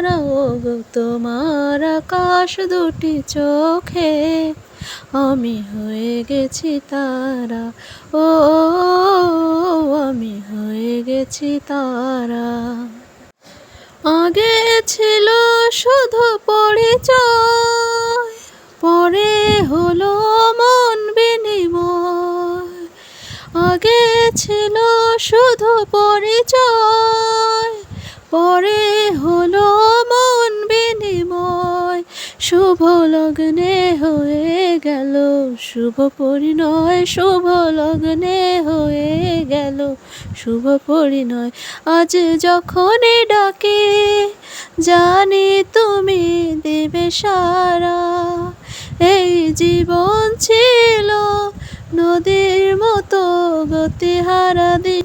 দিশে ও তোমার আকাশ দুটি চোখে। আমি হয়ে গেছি তারা, ও, আমি হয়ে গেছি তারা। আগে ছিল শুধু পরিচয়, পরে হলো মন বিনিময়। আগে ছিল শুধু পরিচয় শুভ লগ্নে হয়ে গেল, শুভ পরিণয়, শুভ লগ্নে হয়ে গেল, শুভ পরিণয়। আজ যখনই ডাকে, জানি তুমি দেবে সারা। এই জীবন ছিল নদীর মতো গতিহারা দিন।